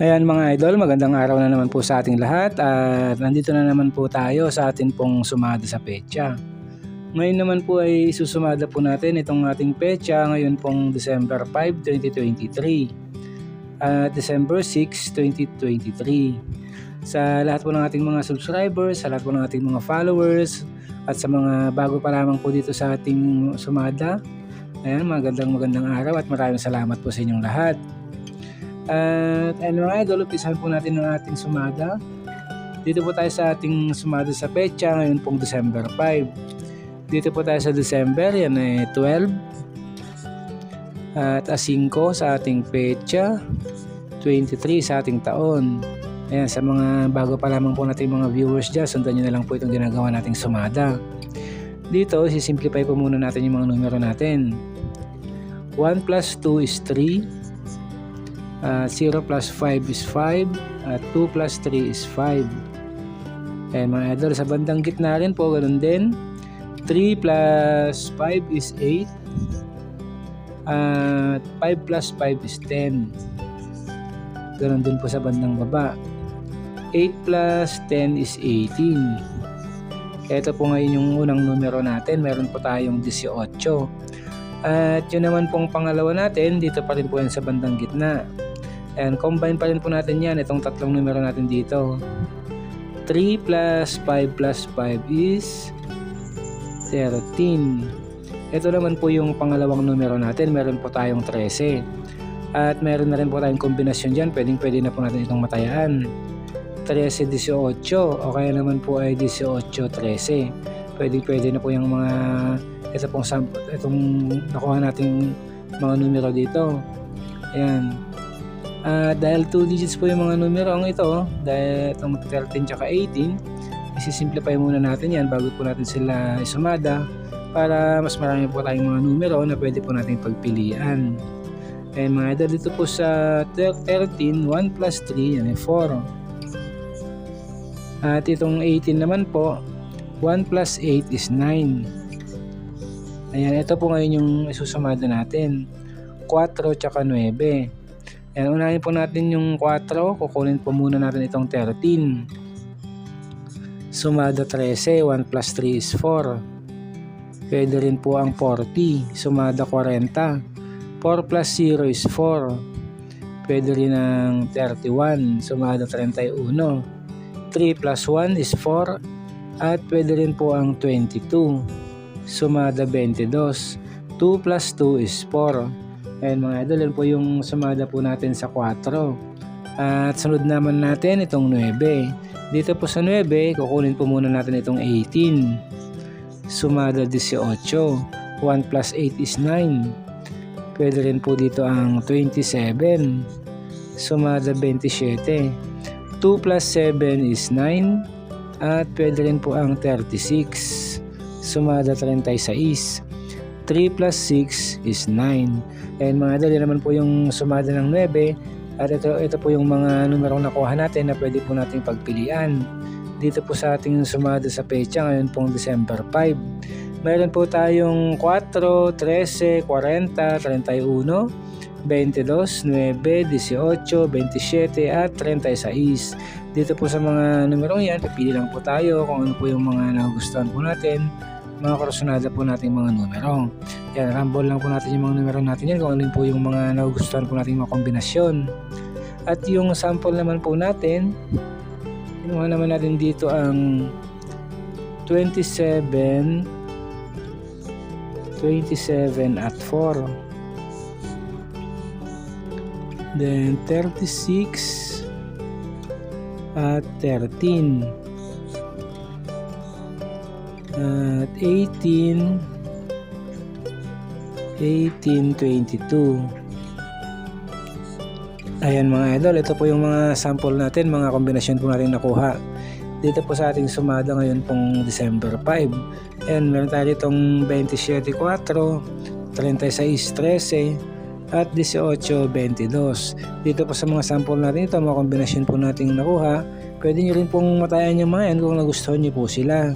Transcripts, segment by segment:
Ayan mga idol, magandang araw na naman po sa ating lahat at nandito na naman po tayo sa atin pong sumada sa pecha. Ngayon naman po ay susumada po natin itong ating pecha ngayon pong December 5, 2023 at December 6, 2023. Sa lahat po ng ating mga subscribers, sa lahat po ng ating mga followers at sa mga bago pa lamang po dito sa ating sumada, ayan, magandang magandang araw at maraming salamat po sa inyong lahat. At ano mga idol, umpisahan po natin ang ating sumada. Dito po tayo sa ating sumada sa pecha ngayon pong December 5. Dito po tayo sa December, yan ay 12. At a 5 sa ating pecha, 23 sa ating taon. Ayan, sa mga bago pa lamang po natin mga viewers dyan, sundan nyo na lang po itong ginagawa nating sumada. Dito, sisimplify po muna natin yung mga numero natin. 1 plus 2 is 3. Uh, 0 plus 5 is 5 at 2 plus 3 is 5 and mga idol sa bandang gitna rin po ganun din. 3 plus 5 is 8 at 5 plus 5 is 10 ganun din po sa bandang baba. 8 plus 10 is 18 ito po ngayon yung unang numero natin. Meron po tayong 18 at yun naman pong pangalawa natin dito pa rin po yan sa bandang gitna And combine pa rin po natin yan, itong tatlong numero natin dito. 3 plus 5 plus 5 is 13. Ito naman po yung pangalawang numero natin, meron po tayong 13. At meron na rin po tayong kombinasyon dyan, pwedeng pwede na po natin itong matayaan. 13-18 o kaya naman po ay 18-13. Pwedeng pwede na po yung mga ito pong, itong nakuha nating mga numero dito. Ayan. Uh, dahil 2 digits po yung mga numero ang ito, dahil itong 13 tsaka 18, isisimplify muna natin yan bago po natin sila isumada para mas marami po tayong mga numero na pwede po natin pagpilian. Eh mga idol, dito po sa 13, 1 plus 3, yan ay 4. At itong 18 naman po, 1 plus 8 is 9. Ayan, ito po ngayon yung isusumada natin. 4 tsaka 9. Ayan, unahin po natin yung 4. Kukunin po muna natin itong 13. Sumada 13. 1 plus 3 is 4. Pwede rin po ang 40. Sumada 40. 4 plus 0 is 4. Pwede rin ang 31. Sumada 31. 3 plus 1 is 4. At pwede rin po ang 22. Sumada 22. 2 plus 2 is 4 Ayan mga idol, yan po yung sumada po natin sa 4. At sunod naman natin itong 9. Dito po sa 9, kukunin po muna natin itong 18. Sumada 18. 1 plus 8 is 9. Pwede rin po dito ang 27. Sumada 27. 2 plus 7 is 9. At pwede rin po ang 36. Sumada 36. 3 plus 6 is 9. And mga idol, naman po yung sumada ng 9. At ito, ito po yung mga numerong nakuha natin na pwede po nating pagpilian. Dito po sa ating sumada sa pecha ngayon pong December 5. Meron po tayong 4, 13, 40, 31, 22, 9, 18, 27 at 36. Dito po sa mga numerong yan, pipili lang po tayo kung ano po yung mga nagustuhan po natin mga kursunada po nating mga numero. Yan, rumble lang po natin yung mga numero natin yan kung alin po yung mga nagugustuhan po nating mga kombinasyon. At yung sample naman po natin, kinuha naman natin dito ang 27 27 at 4 then 36 at 13 at 18 1822 ayan mga idol ito po yung mga sample natin mga kombinasyon po natin nakuha. Dito po sa ating sumada ngayon pong December 5 ayan meron tayo itong 27.4 36.13 at 18.22 dito po sa mga sample natin ito mga kombinasyon po natin nakuha pwede nyo rin pong matayan yung mga yan kung nagustuhan nyo po sila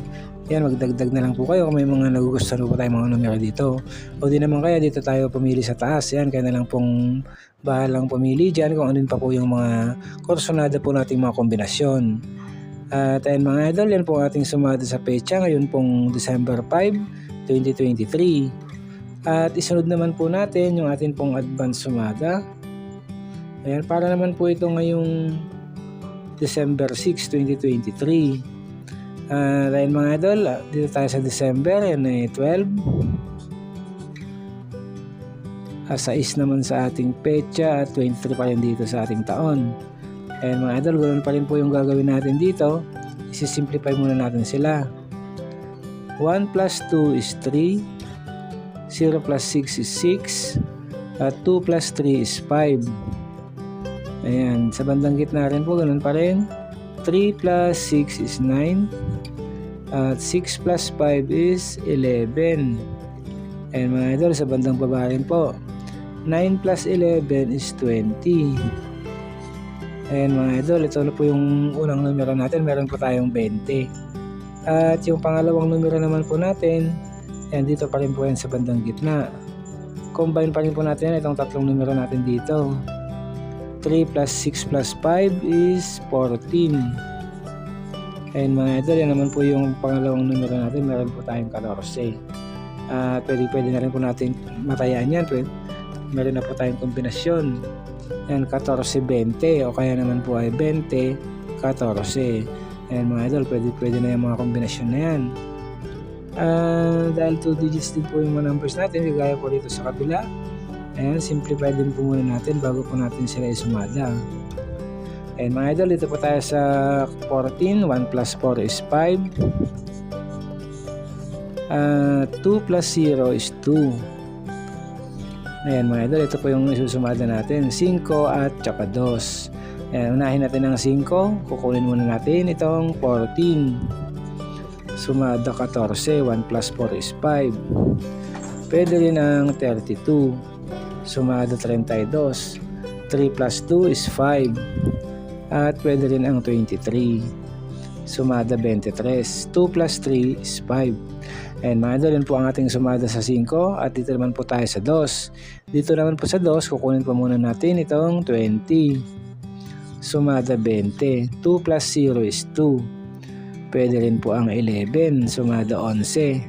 Yan, magdagdag na lang po kayo kung may mga nagugustuhan po tayong mga numero dito. O di naman kaya dito tayo pumili sa taas. Yan, kaya na lang pong bahalang pumili dyan kung ano pa po yung mga kursonada po nating mga kombinasyon. At ayun mga idol, yan po ating sumada sa pecha ngayon pong December 5, 2023. At isunod naman po natin yung ating pong advance sumada. Ayan, para naman po ito ngayong December 6, 2023. Uh, dahil mga idol, ah, dito tayo sa December, yan ay 12. Uh, 6 naman sa ating pecha at 23 pa rin dito sa ating taon. Ayan mga idol, ganoon pa rin po yung gagawin natin dito. Isi-simplify muna natin sila. 1 plus 2 is 3. 0 plus 6 is 6. At 2 plus 3 is 5. Ayan, sa bandang gitna rin po, ganun pa rin. 3 plus 6 is 9. At 6 plus 5 is 11. Ayan mga idol, sa bandang baba rin po. 9 plus 11 is 20. Ayan mga idol, ito na po yung unang numero natin. Meron po tayong 20. At yung pangalawang numero naman po natin, ayan dito pa rin po yan sa bandang gitna. Combine pa rin po natin itong tatlong numero natin dito. 3 plus 6 plus 5 is 14. Ayan mga idol, yan naman po yung pangalawang numero natin. Meron po tayong 14. At pwede, pwede na rin po natin matayaan yan. Pwede, meron na po tayong kombinasyon. Yan, 14-20 o kaya naman po ay 20-14. Ayan mga idol, pwede, pwede na yung mga kombinasyon na yan. Ah, dahil 2 digits din po yung mga numbers natin, gaya po dito sa kabila. Ayan, simplify din po muna natin bago po natin sila isumada. And mga idol, dito po tayo sa 14. 1 plus 4 is 5. Uh, 2 plus 0 is 2. Ayan mga idol, ito po yung isusumada natin. 5 at tsaka 2. Ayan, unahin natin ang 5. Kukunin muna natin itong 14. Sumada 14. 1 plus 4 is 5. Pwede rin ang 32. Sumada 32. 3 plus 2 is 5. At pwede rin ang 23. Sumada 23. 2 plus 3 is 5. And mga idol, po ang ating sumada sa 5. At dito naman po tayo sa 2. Dito naman po sa 2, kukunin po muna natin itong 20. Sumada 20. 2 plus 0 is 2. Pwede rin po ang 11. Sumada 11.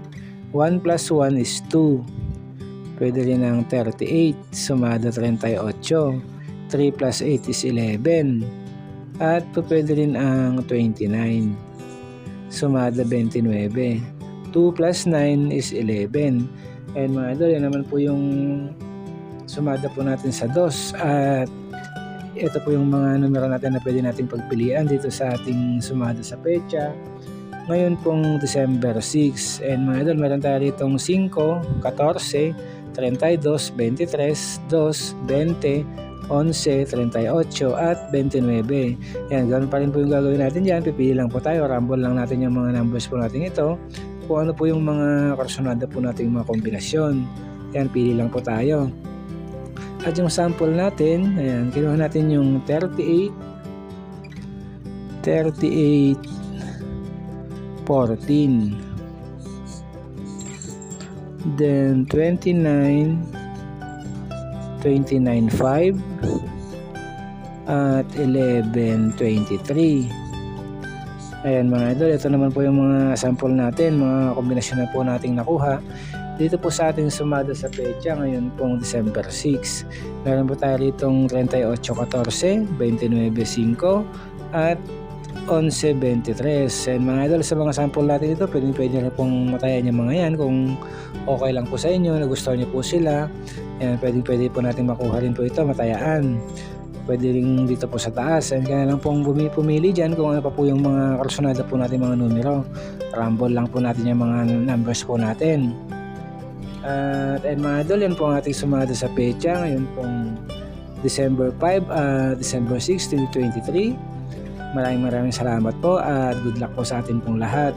1 plus 1 is 2. Pwede rin ang 38. Sumada 38. 3 plus 8 is 11. At pwede rin ang 29. Sumada 29. 2 plus 9 is 11. And mga idol, yan naman po yung sumada po natin sa 2. At ito po yung mga numero natin na pwede natin pagpilian dito sa ating sumada sa pecha. Ngayon pong December 6. And mga idol, meron tayo ditong 5, 14, 32, 23, 2, 20, 11, 38 at 29. Yan, ganoon pa rin po yung gagawin natin dyan. Pipili lang po tayo. Rumble lang natin yung mga numbers po natin ito kung ano po yung mga karsonada po nating mga kombinasyon. Yan, pili lang po tayo. At yung sample natin, ayan, kinuha natin yung 38, 38, 14, then 29, 29, 5, at 11, 23. Ayan mga idol, ito naman po yung mga sample natin, mga kombinasyon na po nating nakuha. Dito po sa ating sumada sa pecha ngayon pong December 6. Meron po tayo ritong 38.14, 29.5 at 11.23. And mga idol, sa mga sample natin ito, pwede, pwede na pong matayan yung mga yan kung okay lang po sa inyo, nagustuhan niyo po sila. Yan, pwede, pwede po natin makuha rin po ito, matayaan. Pwede rin dito po sa taas. And kaya lang pong pumili dyan kung ano pa po yung mga karsonada po natin mga numero. Rumble lang po natin yung mga numbers po natin. At uh, and mga idol yan po ang ating sumada sa pecha. Ngayon pong December 5 uh, December 6, 2023 maraming maraming salamat po at good luck po sa atin pong lahat